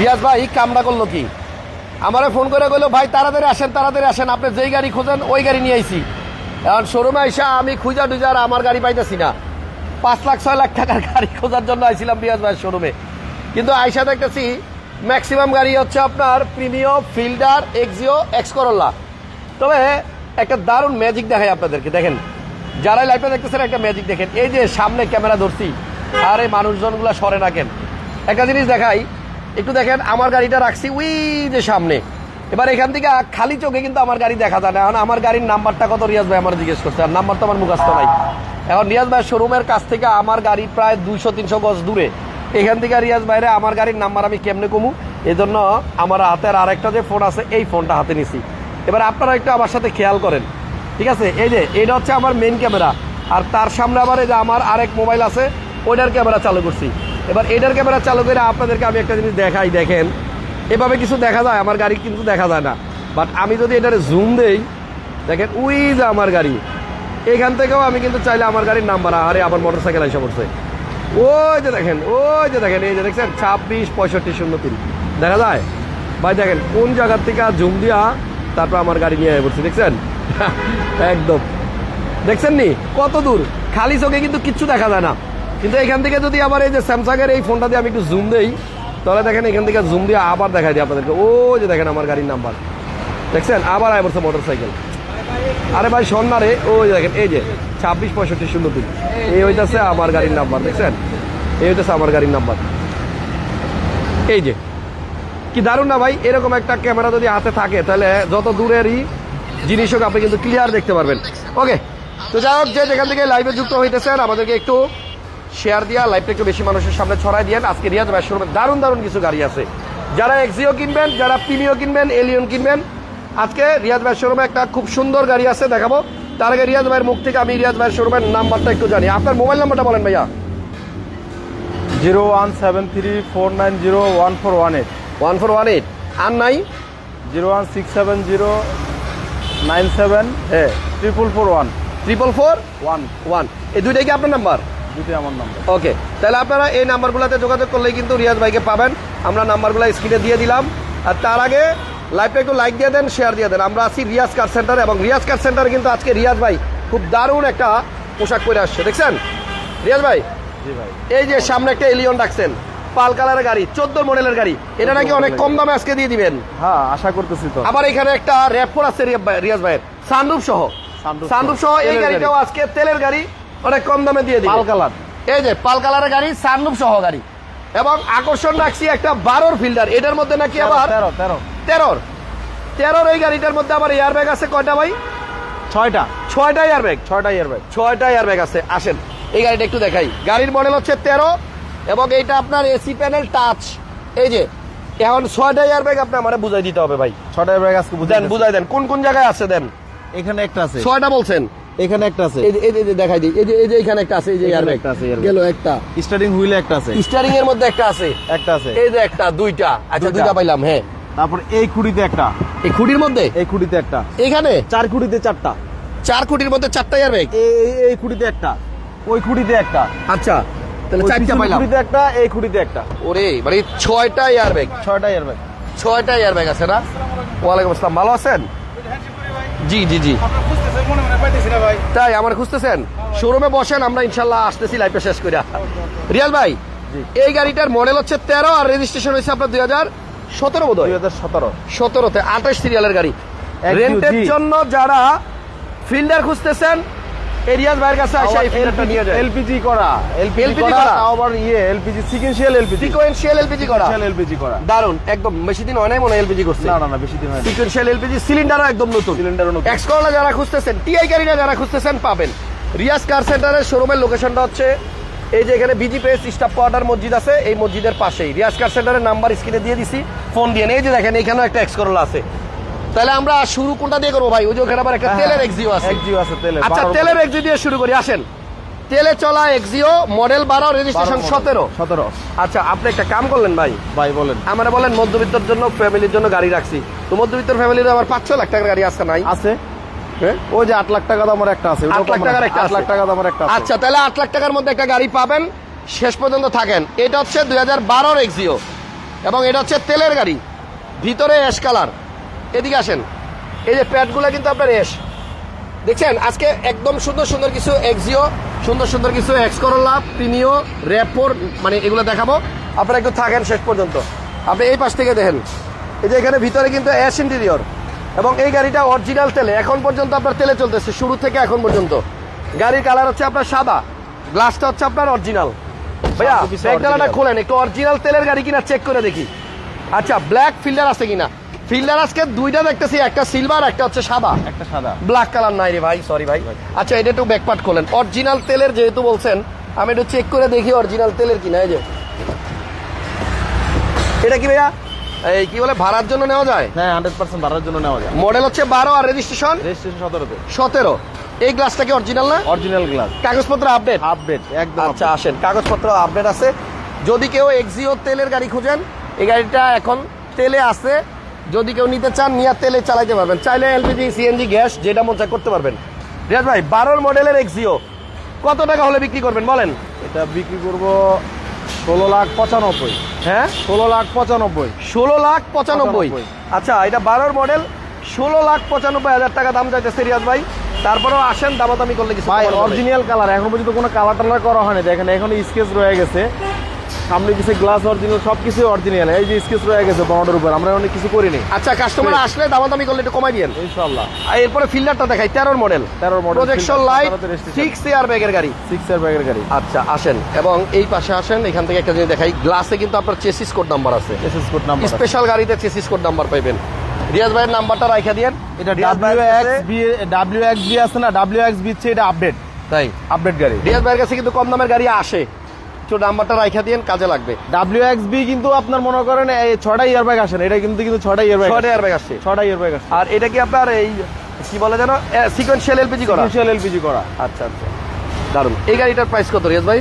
রিয়াজ ভাই কামটা করল কি? আমারে ফোন করে বলল ভাই, তাড়াতাড়ি আসেন তাড়াতাড়ি আসেন। আপনি যেই গাড়ি খোঁজেন, ওই গাড়ি নিয়ে আইছি। এখন শোরুমে আইসা আমি খুঁজা টুজা আর আমার গাড়ি পাইতেছি না। পাঁচ লাখ, ছয় লাখ টাকার গাড়ি খোঁজার জন্য আইছিলাম রিয়াজ ভাইয়ের শোরুমে। কিন্তু আইসা দেখতেছি ম্যাক্সিমাম গাড়ি হচ্ছে আপনার Premio Fielder Axio X Corolla তবে একটা দারুণ ম্যাজিক দেখায় আপনাদেরকে, দেখেন। যারাই লাইফে দেখতেছেন, একটা ম্যাজিক দেখেন। এই যে সামনে ক্যামেরা ধরছি, আর এই মানুষজনগুলো সরে না কেন। একটা জিনিস দেখাই একটু দেখেন, আমার গাড়িটা রাখছি ওই যে সামনে। এবার এখান থেকে খালি চোখে কিন্তু আমার গাড়ি দেখা যায় না। এখন আমার গাড়ির নাম্বারটা কত রিয়াজ ভাই আমার জিজ্ঞেস করছে? আর নাম্বার তো আমার মুখস্থ নাই। এখন রিয়াজ ভাই শোরুমের কাছ থেকে আমার গাড়ি প্রায় দুইশো, তিনশো গজ দূরে। এখান থেকে রিয়াজ ভাইরে আমার গাড়ির নাম্বার আমি কেমনে কমু? এই জন্য আমার হাতের আরেকটা যে ফোন আছে, এই ফোনটা হাতে নিছি। এবার আপনারা একটু আমার সাথে খেয়াল করেন। ঠিক আছে? এই যে, এটা হচ্ছে আমার মেন ক্যামেরা আর তার সামনে আবার এই যে আমার আরেক মোবাইল আছে, ওইটার ক্যামেরা চালু করছি। এবার এটার ক্যামেরা চালু করে আপনাদেরকে আমি একটা জিনিস দেখাই, দেখেন। এভাবে কিছু দেখা যায়, আমার গাড়ি কিন্তু দেখা যায় না। বাট আমি যদি এটার জুম দেই, দেখেন উই যে আমার গাড়ি। এখান থেকেও আমি কিন্তু চাইলে আমার গাড়ির নাম্বার আরে আবার মোটর সাইকেল এসে পড়ছে। ওই যে দেখেন, ওই যে দেখেন, এই যে দেখছেন, ছাব্বিশ পঁয়ষট্টি শূন্য তিন। দেখা যায়? ভাই, দেখেন, কোন জায়গার থেকে জুম দিয়া তারপর আমার গাড়ি নিয়ে পড়ছি, দেখছেন? একদম। দেখছেন নি? কত দূর? খালি চোখে কিন্তু কিচ্ছু দেখা যায় না। কিন্তু এখান থেকে যদি আবার এই যে স্যামসাং এর এই ফোনটা দিয়ে আমি একটু জুম দেই, তাহলে দেখেন এখান থেকে জুম দিয়ে আবার দেখাই দিই আপনাদেরকে। ও যে দেখেন আমার গাড়ির নাম্বার দেখছেন? আবার আয় পড়ছে মোটর সাইকেল আরে ভাই, শোন না রে। যে দেখেন, এই যে ছাব্বিশ পঁয়ষট্টি শূন্য তিন এই হইতেছে আমার গাড়ির নাম্বার দেখছেন? এই হইতেছে আমার গাড়ির নাম্বার এই যে। কি দারুণ না ভাই? এরকম একটা ক্যামেরা যদি হাতে থাকে, তাহলে যত দূরেরই জিনিস হোক, আপনি কিন্তু ক্লিয়ার দেখতে পারবেন। ওকে তো যাই হোক, যে যেখান থেকে লাইভে যুক্ত হইতেছেন, আমাদেরকে একটু শেয়ার দিয়া লাইভটা একটু বেশি মানুষের সামনে ছড়াই দিয়েন। আজকে রিয়াজ ভাই শোরুমে দারুণ দারুণ কিছু গাড়ি আছে। যারা এক্সিও কিনবেন যারা প্রিমিও কিনবেন এলিয়ন কিনবেন আজকে রিয়াজ ভাই শোরুমে একটা খুব সুন্দর গাড়ি আছে দেখাবো। তার আগে রিয়াজ ভাইয়ের মুখ থেকে আমি রিয়াজ ভাইয়ের শোরুমের নাম্বারটা একটু জানি। আপনার মোবাইল নাম্বারটা বলেন ভাইয়া। Zero one seven three four nine zero one four one eight. One four one eight. আর নাই? Zero one six seven zero nine seven হ্যাঁ। Triple four one. Triple four? One. One. এই দুইটাই কি আপনার নাম্বার? দুটি আমার নাম্বার ওকে তাহলে আপনারা এই নাম্বারগুলোতে যোগাযোগ করলেই কিন্তু রিয়াজ ভাইকে পাবেন। আমরা নাম্বারগুলো স্ক্রিনে দিয়ে দিলাম। আর তার আগে লাইভটা একটু লাইক দিয়ে দেন শেয়ার দিয়ে দেন। আমরা আছি রিয়াজ কার সেন্টার এবং রিয়াজ কার সেন্টারে কিন্তু আজকে রিয়াজ ভাই খুব দারুণ একটা পোশাক পরে আসছে। দেখছেন? রিয়াজ ভাই? জি ভাই। এই যে সামনে একটা এলিয়ন রাখছেন পাল কালারের গাড়ি চোদ্দ মডেলের গাড়ি। এটা নাকি অনেক কম দামে আজকে দিয়ে দিবেন? হ্যাঁ আশা করতেছি তো। আবার এখানে একটা র্যাপফোর আছে রিয়াজ ভাইয়ের সানরুফ সহ। সানরুফ সহ। এই গাড়িটাও আজকে তেলের গাড়ি। অনেক কম দামে দিয়ে দিই পাল কালার। এই যে পাল কালারের গাড়ি সানরুফ সহ গাড়ি। এবং আকর্ষণ রাখছি একটা বারোর ফিল্ডার। এটার মধ্যে নাকি আবার তেরো তেরো। তেরোর। তেরোর এই গাড়িটার মধ্যে আবার এয়ার ব্যাগ আছে কয়টা ভাই? ছয়টা। ছয়টা এয়ার ব্যাগ ছয়টা এয়ার ব্যাগ ছয়টা এয়ার ব্যাগ আছে। আসেন এই গাড়িটা একটু দেখাই। গাড়ির মডেল হচ্ছে তেরো এবং এইটা আপনার এসি প্যানেল টাচ এই যে এখন ছয়টা এয়ার ব্যাগ আপনি আমার বুঝাই দিতে হবে ভাই। ছয়টা এয়ার ব্যাগ আজকে বুঝেন দেন বুঝাই দেন। কোন কোন জায়গায় আছে দেন? এখানে একটা আছে। ছয়টা বলছেন? এখানে একটা আছে। এই যে- দেখাই দিই। এই যে এই যে এখানে একটা আছে এই যে একটা আছে গেল একটা। হুইলে একটা আছে। স্টারিং এর মধ্যে একটা আছে। একটা আছে। এই যে একটা দুইটা। আচ্ছা দুইটা। পাইলাম হ্যাঁ। তারপর এই খুঁড়িতে একটা। এই খুঁটির মধ্যে? এই খুঁড়িতে একটা। এখানে? চার খুঁড়িতে চারটা। চার খুঁটির মধ্যে চারটা এয়ার ব্যাগ এই এই- খুঁড়িতে একটা। ওই খুঁড়িতে একটা। আচ্ছা তাহলে চারটা পাইলাম। খুঁড়িতে একটা এই খুঁড়িতে একটা। ওরে মানে ছয়টা এয়ার ব্যাগ ছয়টা ইয়ার ব্যাগ ছয়টা এয়ার ব্যাগ আছে না? ওয়ালাইকুম আসসালাম ভালো আছেন? জি জি জি। তাই আমার খুঁজতেছেন? শোরুমে বসেন আমরা ইনশাল্লাহ আসতেছি লাইফে শেষ করে রিয়াল ভাই এই গাড়িটার মডেল হচ্ছে তেরো আর রেজিস্ট্রেশন হয়েছে আপনার দুই হাজার সতেরো বোধ দুই হাজার সতেরো। সতেরোতে আঠাশ সিরিয়ালের গাড়ি। রেন্টের জন্য যারা ফিল্ডার খুঁজতেছেন এরিয়াজ ভাইয়ের কাছে আসে এই ফিল্ডারটা নিয়ে যায় এলপিজি করা এলপিজি করা? আবার ইয়ে LPG sequential LPG sequential LPG করা এলপিজি করা দারুণ একদম বেশি দিন হয় নাই মনে এলপিজি করছে না না না বেশি দিন হয় সিকোয়েন্সিয়াল এলপিজি সিলিন্ডারও একদম নতুন সিলিন্ডারও নতুন। এক্স করলা যারা খুঁজতেছেন টিআই গাড়িটা যারা খুঁজতেছেন পাবেন রিয়াজ কার সেন্টারের শোরুমের লোকেশনটা হচ্ছে এই যে এখানে বিজি পেস স্টাফ কোয়ার্টার মসজিদ আছে এই মসজিদের পাশেই রিয়াজ কার সেন্টারের নাম্বার স্ক্রিনে দিয়ে দিছি ফোন দিয়ে এই যে দেখেন এখানেও একটা এক্স করলা আছে তাহলে আমরা শুরু কোনটা দিয়ে করব ভাই? ওই যে ওখানে আবার একটা তেলের এক্সিও আছে। এক্সিও আছে তেলের আচ্ছা তেলের এক্সিও দিয়ে শুরু করি আসেন। তেলে চলা এক্সিও মডেল বারো রেজিস্ট্রেশন সতেরো। সতেরো। আচ্ছা আপনি একটা কাম করলেন ভাই। ভাই বলেন। আমরা বলেন মধ্যবিত্তর জন্য ফ্যামিলির জন্য গাড়ি রাখছি। তো মধ্যবিত্তর ফ্যামিলির আমার পাঁচ ছ লাখ টাকার গাড়ি আছে নাই? আছে। হ্যাঁ? ওই যে আট লাখ টাকা দামের একটা আছে আট লাখ টাকার একটা আট লাখ টাকা দামের একটা আচ্ছা তাহলে আট লাখ টাকার মধ্যে একটা গাড়ি পাবেন। শেষ পর্যন্ত থাকেন। এটা হচ্ছে দুই হাজার বারোর এক্সিও এবং এটা হচ্ছে তেলের গাড়ি। ভিতরে অ্যাশ কালার এদিকে আসেন। এই যে প্যাডগুলো কিন্তু আপনার অ্যাশ দেখছেন? আজকে একদম সুন্দর সুন্দর কিছু এক্সিও সুন্দর সুন্দর কিছু এক্স করোলা প্রিমিও র্যাপোর মানে এগুলো দেখাবো। আপনারা একটু থাকেন শেষ পর্যন্ত। আপনি এই পাশ থেকে দেখেন। এই যে এখানে ভিতরে কিন্তু অ্যাশ ইন্টেরিয়র এবং এই গাড়িটা অরিজিনাল তেলে। এখন পর্যন্ত আপনার তেলে চলতেছে শুরু থেকে এখন পর্যন্ত। গাড়ির কালার হচ্ছে আপনার সাদা গ্লাসটা হচ্ছে আপনার অরিজিনাল ভাইয়া ব্যাগডালাটা খোলেন একটু অরিজিনাল তেলের গাড়ি কিনা চেক করে দেখি। আচ্ছা ব্ল্যাক ফিল্টার আছে কিনা? ফিল্টার আজকে দুইটা দেখতেছি একটা সিলভার একটা হচ্ছে সাদা। একটা সাদা। ব্ল্যাক কালার নাই রে ভাই সরি ভাই। আচ্ছা এটা একটু ব্যাকপার্ট করলেন অরিজিনাল তেলের যেহেতু বলছেন আমি একটু চেক করে দেখি অরিজিনাল তেলের কিনা এই যে। এটা কি ভাইয়া? এই কি বলে ভাড়ার জন্য নেওয়া যায়? হ্যাঁ হান্ড্রেড পার্সেন্ট ভাড়ার জন্য নেওয়া যায়। মডেল হচ্ছে বারো আর রেজিস্ট্রেশন রেজিস্ট্রেশন সতেরোতে। সতেরো। এই গ্লাসটা কি অরিজিনাল না? অরিজিনাল গ্লাস কাগজপত্র আপডেট আপডেট একদম আচ্ছা আসেন কাগজপত্র আপডেট আছে। যদি কেউ এক্সিও তেলের গাড়ি খুঁজেন এই গাড়িটা এখন তেলে আছে। যদি কেউ নিতে চান নিয়ে তেলে চালাইতে পারবেন। চাইলে এলপিজি সিএনজি গ্যাস যেটা মন চায় করতে পারবেন। রিয়াজ ভাই বারোর মডেলের এক্সিও কত টাকা হলে বিক্রি করবেন বলেন? এটা বিক্রি করব ষোলো লাখ পঁচানব্বই। হ্যাঁ? ষোলো লাখ পঁচানব্বই। ষোলো লাখ পঁচানব্বই। আচ্ছা এটা বারোর মডেল ষোলো লাখ পঁচানব্বই হাজার টাকা দাম চাইতেছে রিয়াজ ভাই। তারপরেও আসেন দামাদামি করলে কিছু ভাই অরিজিনাল কালার এখন পর্যন্ত কোনো কালার টালার করা হয়নি। দেখেন এখন স্কেচ রয়ে গেছে। সামনে কিছু গ্লাস অরিজিনাল সব কিছু অরিজিনাল এই যে স্কেচ রয়ে গেছে বর্ডার উপর আমরা অনেক কিছু করিনি। আচ্ছা কাস্টমার আসলে দামাদামি করলে একটু কমাই দিয়েন। ইনশাল্লাহ আর এরপরে ফিল্ডারটা দেখাই তেরোর model 13 model projection light 17 registration। Six air ব্যাগের গাড়ি। সিক্স এর ব্যাগের গাড়ি। আচ্ছা আসেন। এবং এই পাশে আসেন এখান থেকে একটা জিনিস দেখাই। গ্লাসে কিন্তু আপনার চেসিস কোড নাম্বার আছে। চেসিস কোড নাম্বার স্পেশাল গাড়িতে চেসিস কোড নাম্বার পাইবেন। রিয়াজ ভাইয়ের নাম্বারটা রাখা দিয়েন। এটা W X B W X B আছে না? ডাব্লিউ এক্স বি এটা আপডেট তাই। আপডেট গাড়ি। রিয়াজ ভাইয়ের কাছে কিন্তু কম দামের গাড়ি আসে। তো নাম্বারটা রাখা দিয়েন কাজে লাগবে। ডাব্লিউ এক্স বি কিন্তু আপনার মনে করেন এই ছটা ইয়ার ব্যাগ আসে না। এটা কিন্তু কিন্তু ছটা ইয়ার ব্যাগ ছয় এয়ার ব্যাগ আসছে ছটা ইয়ার ব্যাগ আর এটা কি আপনার এই কি বলে যেন? সিকোয়েন্সিয়াল এলপিজি করা? কমার্শিয়াল এলপিজি করা। আচ্ছা আচ্ছা। দারুণ এই গাড়িটার প্রাইস কত রিয়াজ ভাই?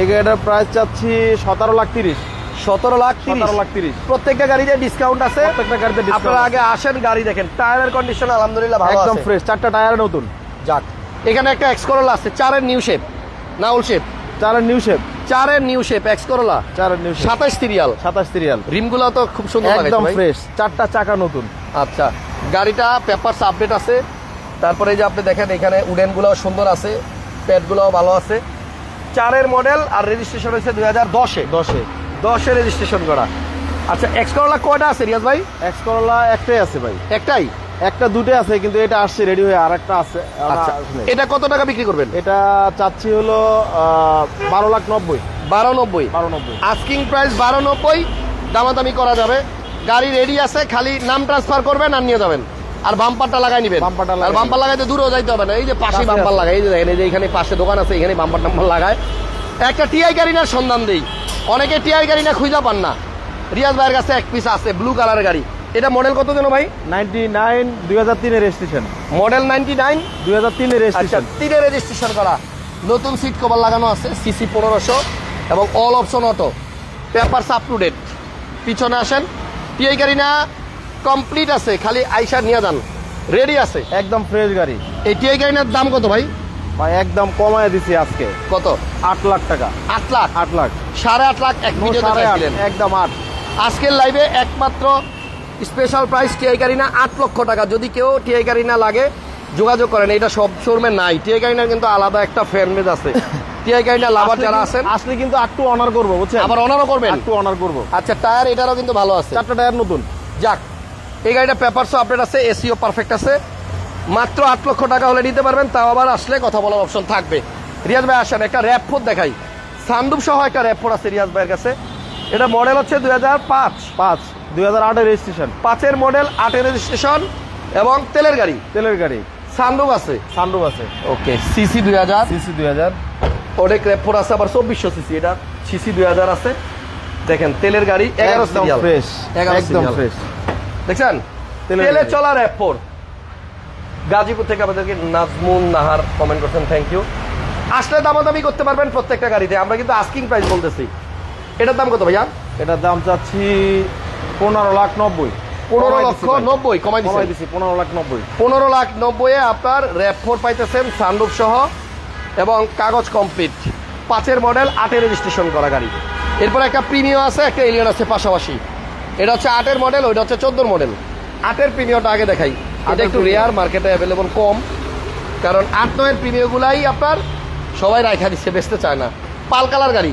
এই গাড়িটার প্রাইস চাচ্ছি সতেরো লাখ তিরিশ। সতেরো লাখ সতেরো লাখ তিরিশ। প্রত্যেকটা গাড়িতে ডিসকাউন্ট আছে? প্রত্যেকটা গাড়িতে আপনারা আগে আসেন গাড়ি দেখেন। টায়ারের কন্ডিশন আলহামদুলিল্লাহ ভালো একদম ফ্রেশ চারটা টায়ার নতুন। যাক। এখানে একটা এক্স করোলা আছে চারের নিউ শেপ নাউল শেপ চারের নিউ শেপ চারের নিউ শেপ এক্স করোলা চারের নিউ সাতাশ সিরিয়াল সাতাশ সিরিয়াল রিমগুলো তো খুব সুন্দর একদম ফ্রেশ চারটা চাকা নতুন। আচ্ছা গাড়িটা পেপারস আপডেট আছে। তারপরে যে আপনি দেখেন এখানে উডেনগুলো সুন্দর আছে প্যাডগুলোও ভালো আছে। চারের মডেল আর রেজিস্ট্রেশন হয়েছে দুই হাজার দশে। দশে। দশে রেজিস্ট্রেশন করা। আচ্ছা এক্স করোলা কয়টা আছে রিয়াজ ভাই? এক্স করলা একটাই আছে ভাই। একটাই? একটা দুটো আছে কিন্তু এটা আসছে রেডি হয়ে আর একটা আছে। আচ্ছা। এটা কত টাকা বিক্রি করবেন? এটা চাচ্ছি হলো বারো লাখ নব্বই। বারো নব্বই? বারো নব্বই। আস্কিং প্রাইস বারো নব্বই দামাদামি করা যাবে। গাড়ি রেডি আছে খালি নাম ট্রান্সফার করবেন আর নিয়ে যাবেন। আর বাম্পারটা লাগাই নিবেন। বাম্পারটা আর বাম্পার লাগাইতে দূরেও যাইতে হবে না। এই যে পাশে বাম্পার। লাগাই এই যে দেখেন এই যে এখানে পাশে দোকান আছে এখানে বাম্পার টাম্পার লাগায়। একটা টিআই গাড়ি না সন্ধান দেই। অনেকে টিআই গাড়ি না খুঁজা পান না। রিয়াজ ভাইয়ের কাছে এক পিস আছে ব্লু কালারের গাড়ি। এটা মডেল কত যেন ভাই? নাইনটি নাইন দুই হাজার তিনের রেজিস্ট্রেশন মডেল নাইনটি নাইন দুই হাজার তিনের রেজিস্ট্রেশন তিনে রেজিস্ট্রেশন করা। নতুন সিট কভার লাগানো আছে সিসি পনেরোশো এবং all option auto papers up to date পিছনে আসেন। টিআই গাড়ি না কমপ্লিট আছে খালি আইসা নিয়ে যান। রেডি আছে? একদম ফ্রেশ গাড়ি। এই টিআই গাড়িটার দাম কত ভাই? ভাই একদম কমায় দিছি আজকে। কত? আট লাখ টাকা। আট লাখ? আট লাখ। সাড়ে আট লাখ এক একদম আট আজকের লাইভে একমাত্র স্পেশাল প্রাইস টিআই গাড়ি না আট লক্ষ টাকা। যদি কেউ টিআই গাড়ি না লাগে যোগাযোগ করেন এটা সব শোরুমে নাই। টিআই গাড়ি না কিন্তু আলাদা একটা ফ্যান বেজ আছে। টিআই গাড়ি না লাভার যারা আছেন আসলে কিন্তু আটটু অনার করব বুঝছেন? আবার অনারও করবেন? একটু অনার করব। আচ্ছা টায়ার এটারও কিন্তু ভালো আছে। চারটা টায়ার নতুন। যাক এই গাড়িটা পেপারসও আপডেট আছে এসিও পারফেক্ট আছে। মাত্র আট লক্ষ টাকা হলে নিতে পারবেন তাও আবার আসলে কথা বলার অপশন থাকবে। রিয়াজ ভাই আসেন একটা র্যাপ ফোর দেখাই। সান্দুপ সহ একটা র্যাপ ফোর আছে রিয়াজ ভাইয়ের কাছে। এটা মডেল হচ্ছে দুই হাজার পাঁচ। পাঁচ। দুই হাজার আটের রেজিস্ট্রেশন পাঁচের মডেল আটের রেজিস্ট্রেশন এবং তেলের গাড়ি। তেলের গাড়ি। সানরুফ আছে। সানরুফ আছে। ওকে সিসি দুই হাজার। সিসি দুই হাজার। অনেক র্যাপ ফোর আছে আবার চব্বিশশো সিসি এটা সিসি দুই হাজার আছে। দেখেন তেলের গাড়ি এগারো ফ্রেশ একদম। ফ্রেশ দেখছেন? তেলে। চলা র্যাপ ফোর গাজীপুর থেকে আমাদেরকে নাজমুন নাহার কমেন্ট করছেন থ্যাংক ইউ আসলে দামাদামি করতে পারবেন প্রত্যেকটা গাড়িতে আমরা কিন্তু আস্কিং প্রাইস বলতেছি। এটার দাম কত ভাইয়া? এটার দাম চাচ্ছি পনেরো লাখ নব্বই। পনেরো লক্ষ নব্বই কমাই কমাই দিচ্ছি পনেরো লাখ নব্বই। পনেরো লাখ নব্বই আপনার র্যাপ ফোর পাইতেছেন সানরুফ সহ এবং কাগজ কমপ্লিট। পাঁচের মডেল আটের রেজিস্ট্রেশন করা গাড়ি। এরপর একটা প্রিমিয়াম আছে একটা এলিয়ন আছে পাশাপাশি। এটা হচ্ছে আটের মডেল ওইটা হচ্ছে চোদ্দোর মডেল আটের প্রিমিয়টা আগে দেখাই। এটা একটু রেয়ার মার্কেটে অ্যাভেলেবল কম। কারণ আট নয়ের প্রিমিয়গুলাই আপনার সবাই রাখা দিচ্ছে বেচতে চায় না। পাল কালার গাড়ি।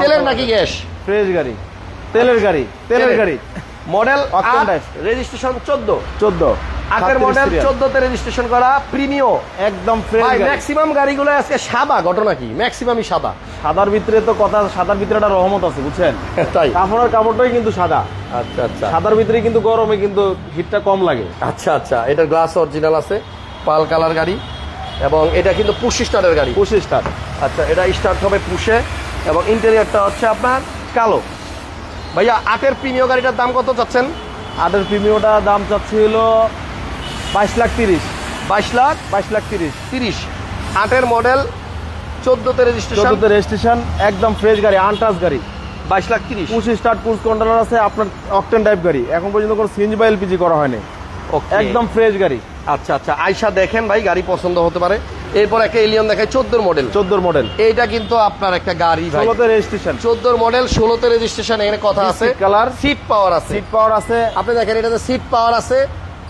তেলের নাকি গ্যাস? ফ্রেশ গাড়ি। তেলের গাড়ি তেলের গাড়ি। মডেল রেজিস্ট্রেশন চোদ্দ। চোদ্দ। আটের মডেল চোদ্দতে রেজিস্ট্রেশন করা প্রিমিয় একদম ম্যাক্সিমাম গাড়িগুলো আজকে সাদা ঘটনা কি? ম্যাক্সিমামই সাদা। সাদার ভিতরে তো কথা সাদার ভিতরে একটা রহমত আছে বুঝছেন? তাই। কাপড়ের কাপড়টাই কিন্তু সাদা। আচ্ছা আচ্ছা। সাদার ভিতরে কিন্তু গরমে কিন্তু হিটটা কম লাগে। আচ্ছা আচ্ছা। এটা গ্লাস অরিজিনাল আছে পাল কালার গাড়ি এবং এটা কিন্তু পুশ স্টারের গাড়ি। পঁচিশ স্টার। আচ্ছা এটা স্টার্ট হবে পুশে এবং ইন্টেরিয়রটা হচ্ছে আপনার কালো। ভাইয়া আটের প্রিমিয় গাড়িটার দাম কত চাচ্ছেন? আটের প্রিমিয়টা দাম চাচ্ছি হলো বাইশ লাখ তিরিশ। বাইশ লাখ? বাইশ লাখ তিরিশ। তিরিশ। আটের মডেল চোদ্দতে রেজিস্ট্রেশন চোদ্দতে রেজিস্ট্রেশন একদম ফ্রেশ গাড়ি আনটাচ গাড়ি। বাইশ লাখ তিরিশ। পঁচিশ স্টার্ট পুশ কন্ট্রোলার আছে আপনার অকটেন টাইপ গাড়ি। এখন পর্যন্ত কোনো সিএনজি বা এলপিজি করা হয়নি। একদম ফ্রেশ গাড়ি। আচ্ছা আচ্ছা। আয়সা দেখেন ভাই গাড়ি পছন্দ হতে পারে। এরপর একটা এলিয়ন দেখায় চোদ্দোর মডেল চোদ্দোর মডেল এইটা কিন্তু আপনার একটা গাড়ি ষোলোতে রেজিস্ট্রেশন চোদ্দোর মডেল ষোলোতে রেজিস্ট্রেশন এখানে কথা আছে। কালার সিট পাওয়ার আছে। সিট পাওয়ার আছে। আপনি দেখেন এটাতে সিট পাওয়ার আছে।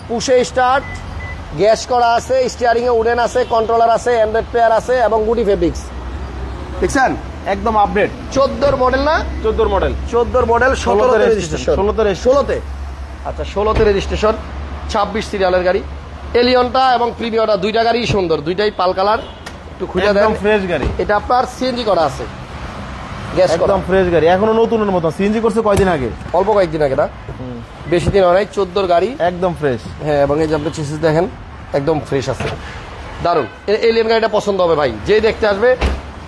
পুষে স্টার্ট গ্যাস করা আছে স্টিয়ারিং এ উডেন আছে কন্ট্রোলার আছে অ্যান্ড্রয়েড পেয়ার আছে এবং গুডি ফেব্রিক্স দেখছেন? একদম আপডেট চোদ্দোর মডেল না? চোদ্দোর মডেল চোদ্দোর মডেল ষোলোতে রেজিস্ট্রেশন ষোলোতে ষোলোতে। আচ্ছা ষোলোতে রেজিস্ট্রেশন ছাব্বিশ সিরিয়ালের গাড়ি। এলিয়নটা এবং প্রিমিয়রটা দুইটা গাড়ি সুন্দর দুইটাই পাল কালার। একটু খুঁজে দেন। ফ্রেশ গাড়ি। এটা আপনার সিএনজি করা আছে। গ্যাস একদম ফ্রেশ গাড়ি। এখনও নতুনের মতো সিএনজি করছে কয়দিন আগে? অল্প কয়েকদিন আগে না? বেশি দিন হয় নাই চোদ্দোর গাড়ি। একদম ফ্রেশ হ্যাঁ এবং এই যে আপনি চেসিস দেখেন একদম ফ্রেশ আছে। দারুণ এলিয়ন গাড়িটা পছন্দ হবে ভাই। যে দেখতে আসবে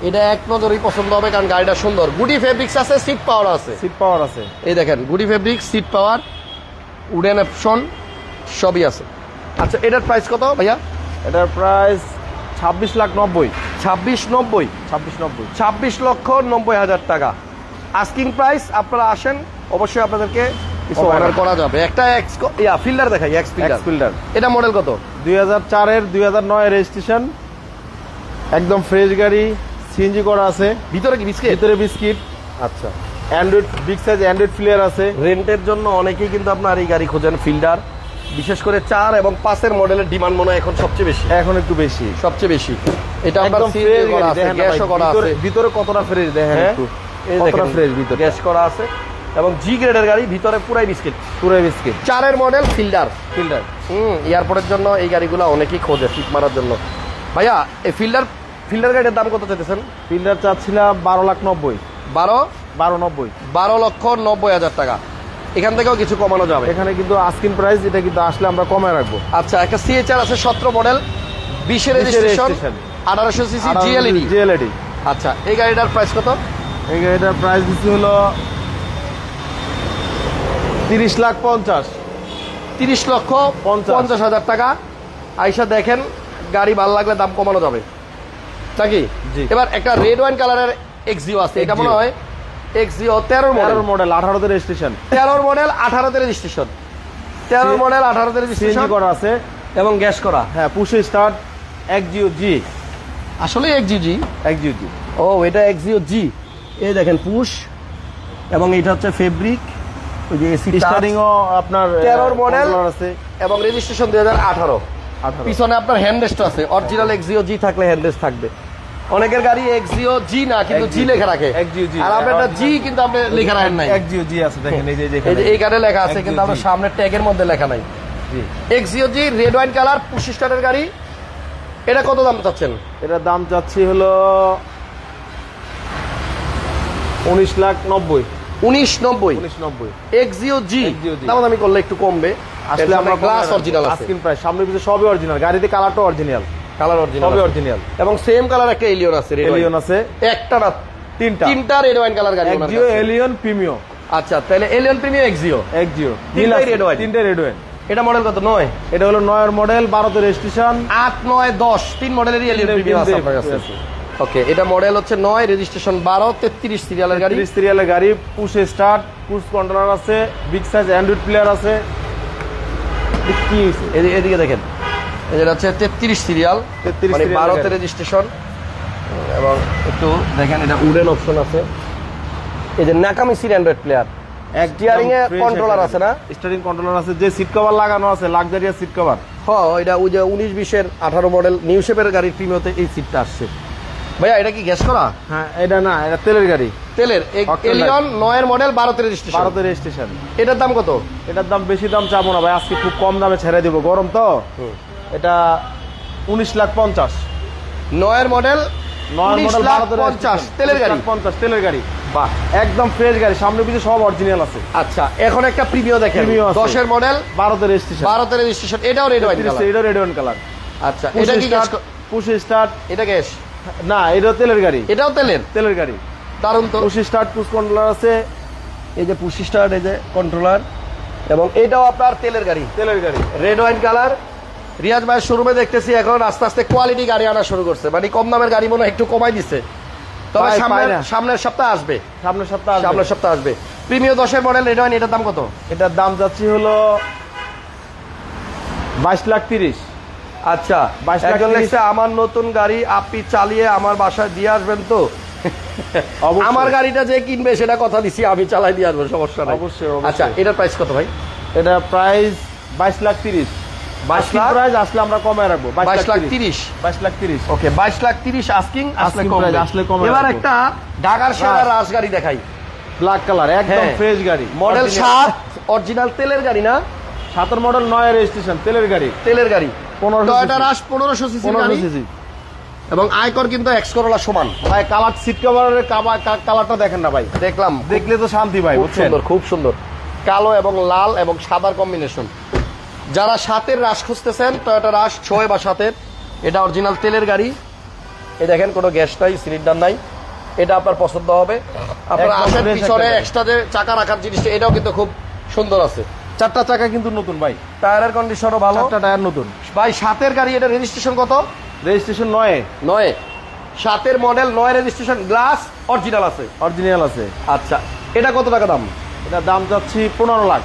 এটা এক নজরেই পছন্দ হবে কারণ গাড়িটা সুন্দর। গুডি ফেব্রিক্স আছে সিট পাওয়ার আছে। সিট পাওয়ার আছে। এই দেখেন গুডি fabrics seat power wooden option সবই আছে। আচ্ছা এটার প্রাইস কত ভাইয়া? এটার প্রাইস ছাব্বিশ লাখ নব্বই। ছাব্বিশ নব্বই? ছাব্বিশ নব্বই। ছাব্বিশ লক্ষ নব্বই হাজার টাকা। আস্কিং প্রাইস আপনারা আসেন অবশ্যই আপনাদেরকে কিছু অর্ডার করা যাবে। একটা এক্স ইয়া ফিল্ডার দেখাই এক্স ফিল্ডার ফিল্ডার এটা মডেল কত? দুই হাজার চারের দুই হাজার নয় রেজিস্ট্রেশন একদম ফ্রেশ গাড়ি সিএনজি করা আছে। ভিতরে কি বিস্কিট ভিতরে বিস্কিট আচ্ছা। Android big size Android player আছে। রেন্টের জন্য অনেকেই কিন্তু আপনার এই গাড়ি খোঁজেন ফিল্ডার বিশেষ করে চার এবং পাঁচের মডেলের ডিমান্ড মনে হয় এখন সবচেয়ে বেশি। এখন একটু বেশি। সবচেয়ে বেশি। এটা আপনার একদম ফ্রেশ করা আছে, গ্যাসও করা আছে। ভিতরে- কতটা ফ্রেশ দেখেন হ্যাঁ? একটু। এই কতটা ফ্রেশ ভিতরে। গ্যাস করা আছে। এবং জি গ্রেডের গাড়ি ভিতরে পুরাই বিস্কিট পুরাই বিস্কিট চারের মডেল ফিল্ডার ফিল্ডার হুম এয়ারপোর্টের জন্য এই গাড়িগুলো অনেকেই খোঁজে ফিট মারার জন্য। ভাইয়া এই ফিল্ডার ফিল্ডার গাড়ির দাম কত চাইতেছেন? ফিল্ডার চাচ্ছিলাম বারো লাখ নব্বই। বারো? বারো নব্বই। বারো লক্ষ নব্বই হাজার টাকা। এখান থেকেও কিছু কমানো যাবে। এখানে কিন্তু আস্কিন প্রাইস এটা কিন্তু আসলে আমরা কমায় রাখব। আচ্ছা একটা সিএচআর আছে সতেরো মডেল বিশে রেজিস্ট্রেশন registration। আঠারোশো সিসি জিএলইডি জিএলএডি আচ্ছা এই গাড়িটার প্রাইস কত? এই গাড়িটার প্রাইস দিচ্ছি হলো তিরিশ লাখ পঞ্চাশ। তিরিশ লক্ষ পঞ্চাশ। হাজার টাকা। আইসা দেখেন গাড়ি ভালো লাগলে দাম কমানো যাবে। নাকি। এবার একটা রেড ওয়াইন কালারের এক্সিও আছে এটা মনে হয় এক্সিও তেরোর মডেল মডেল আঠারোতে রেজিস্ট্রেশন তেরোর মডেল আঠারোতে রেজিস্ট্রেশন তেরোর মডেল আঠারোতে রেজিস্ট্রেশন করা আছে এবং গ্যাস করা। হ্যাঁ পুষে স্টার্ট এক জিও জি আসলে এক্সিও জি এক জিও জি ও এটা এক্সিও জি এই দেখেন পুশ এবং এটা হচ্ছে ফেব্রিক ওই যে এসি আপনার তেরোর controller আছে এবং রেজিস্ট্রেশন দুই হাজার আঠারো। আঠারো। পিছনে আপনার হ্যান্ডরেস্ট আছে অরিজিনাল এক্সিও জি থাকলে হ্যান্ডরেস্ট থাকবে। অনেকের গাড়ি এক্সিও জি না কিন্তু জি লেখা রাখে। আর আপনারটা জি কিন্তু আপনি লেখা রাখেন নাই। এক জিও জি আছে দেখেন এই যে এই গাড়ি লেখা আছে কিন্তু আপনার G। সামনে ট্যাগের মধ্যে লেখা নাই। জি। Axio G red wine colour পঁচিশ স্টারের গাড়ি। এটা কত দাম চাচ্ছেন? এটার দাম চাচ্ছি হলো উনিশ লাখ নব্বই। উনিশ নব্বই। উনিশ নব্বই। Axio G. দাম আমি করলে একটু কমবে। আসলে আমরা গ্লাস অরিজিনাল আছে। আস্কিন প্রাইস সামনে পিছনে সবই অরিজিনাল গাড়িতে কালারটা অরিজিনাল কালার অরিজিনাল সবই অরিজিনাল এবং সেম কালার একটা এলিয়ন আছে এলিয়ন আছে। একটা না তিনটা। তিনটা রেড ওয়াইন কালার গাড়ি এক জিও এলিয়ন প্রিমিও আচ্ছা তাহলে এলিয়ন প্রিমিয়াম এক্সিও এক জিও তিনটাই red wine। তিনটে রেড ওয়াইন এটা মডেল কত? নয়। এটা হলো নয়ের মডেল বারোতে রেজিস্ট্রেশন আট নয় দশ। তিন মডেলেরই এলিয়ন তিনটে- প্রিমিয়াম আছে তিনটে আপনার কাছে। ওকে এটা মডেল হচ্ছে নয় রেজিস্ট্রেশন বারো তেত্রিশ সিরিয়ালের গাড়ি। সিরিয়ালের গাড়ি পুষে স্টার্ট পুশ কন্ট্রোলার আছে বিগ সাইজ অ্যান্ড্রয়েড প্লেয়ার আছে। কি এদিকে দেখেন। এটা হচ্ছে তেত্রিশ সিরিয়াল মানে গাড়ি। রেজিস্ট্রেশন এবং একটু দেখেন এটা উডেন অপশন আছে। এই যে নাকামিসির অ্যান্ড্রয়েড প্লেয়ার Steering এ controller আছে না? স্টিয়ারিং কন্ট্রোলার আছে যে সিট কভার লাগানো আছে লাক্সারিয়াস সিট কভার হ এটা ওই যে উনিশ বিশের আঠারো মডেল নিউ শেপের গাড়ির প্রিমিয়তে এই সিটটা আসছে। ভাইয়া এটা কি গ্যাস করা? হ্যাঁ এটা না এটা তেলের গাড়ি। তেলের এলিয়ন নয়ের মডেল বারো তেরো রেজিস্ট্রেশন ভারতের স্টেশন এটার দাম কত? এটার দাম বেশি দাম চাবো না ভাই আজকে খুব কম দামে ছেড়ে দিব গরম তো। এটা উনিশ লাখ পঞ্চাশ। নয়ের মডেল পঞ্চাশ তেলের গাড়ি। পঞ্চাশ তেলের গাড়ি। বাহ একদম ফ্রেশ গাড়ি। সামনে পিছনে সব অরিজিনাল আছে। আচ্ছা এখন একটা দেখেন। দশের মডেল রেজিস্ট্রেশন এটাও রেড ওয়াইন এটা রেড ওয়ান কালার আচ্ছা এটা কি পুশি স্টার্ট এটা গ্যাস না এটা তেলের গাড়ি। এটাও তেলের? তেলের গাড়ি। দারুণ তো। পুশি স্টার্ট পুশ কন্ট্রোলার আছে। এই যে পুশি স্টার্ট এই যে কন্ট্রোলার এবং এটাও আপনার তেলের গাড়ি। তেলের গাড়ি। রেড ওয়াইন কালার রিয়াজ ভাইয়ের শোরুমে দেখতেছি এখন আস্তে আস্তে কোয়ালিটি গাড়ি আনা শুরু করছে। মানে কম দামের গাড়ি মনে একটু কমাই দিছে। তবে সামনের সপ্তাহে আসবে। সামনের সপ্তাহ সামনের সপ্তাহে আসবে। প্রিমিয় দশের মডেল রেড ওয়াইন এটার দাম কত? এটার দাম যাচ্ছে হলো বাইশ লাখ তিরিশ। আচ্ছা 22 লাখ আমার নতুন গাড়ি আপনি চালিয়ে আমার বাসায় দিয়ে আসবেন তো? আমার গাড়িটা যে কিনবে সেটা কথা দিছি আমি চালাই দিয়ে আসব সমস্যা নাই। অবশ্যই, অবশ্যই। আচ্ছা এটার প্রাইস কত ভাই? এটা প্রাইস বাইশ লাখ তিরিশ। 22 প্রাইস আসলে আমরা কমায় রাখব। বাইশ লাখ ওকে আসলে Asking কমবে আসলে কমে এবার রাখব। একটা ঢাকার সেরা। দেখাই। ব্ল্যাক কালার একদম। ফ্রেশ গাড়ি। Model Original। অরিজিনাল তেলের গাড়ি না? সাতের মডেল নয় রেজিস্ট্রেশন তেলের গাড়ি। তেলের গাড়ি। টয়োটা cc পনেরোশো সিসি সিসি এবং আয়কর কিন্তু এক্স করোলা সমান। ভাই কালার সিট কভারের কালারটা দেখেন না ভাই। দেখলাম। দেখলে তো শান্তি ভাই খুব বুঝছেন? সুন্দর খুব সুন্দর। কালো এবং লাল এবং সাদার কম্বিনেশন যারা সাতের রাস খুঁজতেছেন টয়োটা রাস ছয় বা সাতের এটা অরিজিনাল তেলের গাড়ি। এই দেখেন কোনো গ্যাস নাই সিলিন্ডার নাই। এটা আপনার পছন্দ হবে। আপনার আসেন পিছনে এক্সট্রা যে চাকা রাখার জিনিসটা এটাও কিন্তু খুব সুন্দর আছে। চারটা চাকা কিন্তু নতুন ভাই। টায়ারের কন্ডিশনও ভালো। চারটা টায়ার নতুন। ভাই সাতের গাড়ি এটা রেজিস্ট্রেশন কত? রেজিস্ট্রেশন নয়। নয়। সাতের মডেল নয় রেজিস্ট্রেশন গ্লাস অরিজিনাল আছে। অরিজিনাল আছে। আচ্ছা এটা কত টাকা দাম? এটা দাম যাচ্ছি পনেরো লাখ।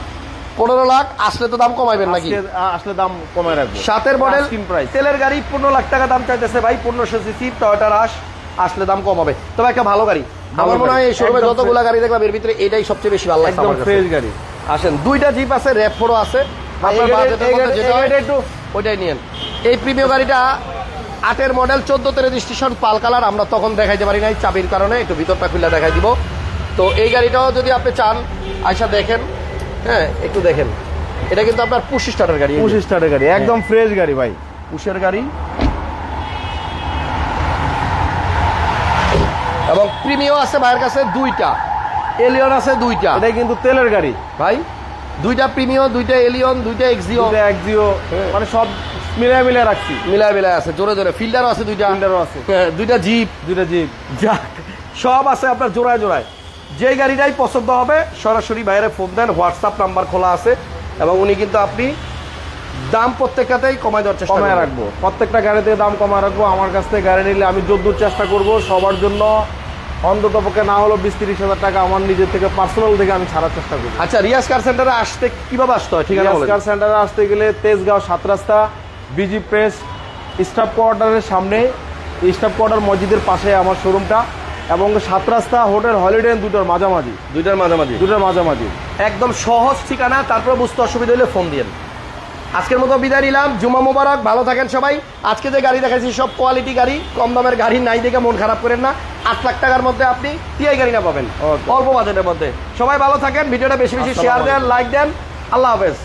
পনেরো লাখ আসলে তো দাম কমাইবেন নাকি? আসলে দাম কমায় রাখব। সাতের মডেল তেলের গাড়ি পনেরো লাখ টাকা দাম চাইতেছে ভাই পনেরোশো সিসি টয়টা রাস আসলে দাম কম হবে তবে একটা ভালো গাড়ি। আমার মনে হয় এই শোরুমে যতগুলো গাড়ি দেখলাম এর ভিতরে এটাই সবচেয়ে বেশি ভালো লাগছে একদম আমার ফ্রেশ গাড়ি। আসেন দুইটা জিপ আছে র্যাপ ফোরও আছে। আপনার বাজেটের মধ্যে যেটা একটু- ওইটাই নিয়েন। এই প্রিমিয় গাড়িটা আটের মডেল চোদ্দ চোদ্দতে রেজিস্ট্রেশন পাল কালার আমরা তখন দেখাইতে পারি নাই চাবির কারণে একটু ভিতরটা খুলে দেখাই দিব। তো এই গাড়িটাও যদি আপনি চান আইসা দেখেন। হ্যাঁ একটু দেখেন। এটা কিন্তু আপনার পুশ স্টারের গাড়ি। পঁচিশ স্টারের গাড়ি একদম ফ্রেশ গাড়ি ভাই। পুশের গাড়ি। এবং প্রিমিও আছে ভাইয়ের কাছে দুইটা। এলিয়ন আছে দুইটা। এটা কিন্তু তেলের গাড়ি। ভাই দুইটা প্রিমিও দুইটা এলিয়ন দুইটা এক্সিও হ্যাঁ। মানে সব মিলিয়ে মিলিয়ে রাখছি। মিলায় মিলায় আছে জোরে জোরে। ফিল্ডারও আছে দুইটা। ফিল্ডারও আছে। হ্যাঁ, দুইটা জিপ দুইটা জিপ যাক সব আছে আপনার জোড়ায় জোড়ায়। যে গাড়িটাই পছন্দ হবে সরাসরি বাইরে ফোন দেন হোয়াটসঅ্যাপ নাম্বার খোলা আছে এবং উনি কিন্তু আপনি দাম প্রত্যেকটাতেই কমাই দেওয়ার চেষ্টা কমায় রাখব। প্রত্যেকটা গাড়িতে দাম কমায় রাখব। আমার কাছ থেকে গাড়ি নিলে আমি যদ্দূর চেষ্টা করব সবার জন্য। অন্তত পক্ষে না হলো বিশ তিরিশ হাজার টাকা আমার নিজের থেকে পার্সোনাল থেকে আমি ছাড়ার চেষ্টা করব। আচ্ছা রিয়াজ কার সেন্টারে আসতে কীভাবে আসতে হয়? ঠিক আছে রিয়াজ কার সেন্টারে আসতে গেলে তেজগাঁও সাত রাস্তা বিজি প্রেস স্টাফ কোয়ার্টারের সামনে স্টাফ কোয়ার্টার মসজিদের পাশে আমার শোরুমটা এবং সাত রাস্তা হোটেল হলিডে দুটোর মাঝামাঝি। দুইটার মাঝামাঝি। দুটোর মাঝামাঝি। একদম সহজ ঠিকানা তারপর বুঝতে অসুবিধা হলে ফোন দিয়েন আজকের মতো বিদায় নিলাম জুমা মোবারক ভালো থাকেন সবাই। আজকে যে গাড়ি দেখাচ্ছি সব কোয়ালিটি গাড়ি কম দামের গাড়ি নাই দেখে মন খারাপ করেন না। আট লাখ টাকার মধ্যে আপনি টিআই গাড়ি না পাবেন. অল্প বাজেটের মধ্যে। সবাই ভালো থাকেন ভিডিওটা বেশি বেশি শেয়ার দেন লাইক দেন। আল্লাহ হাফেজ।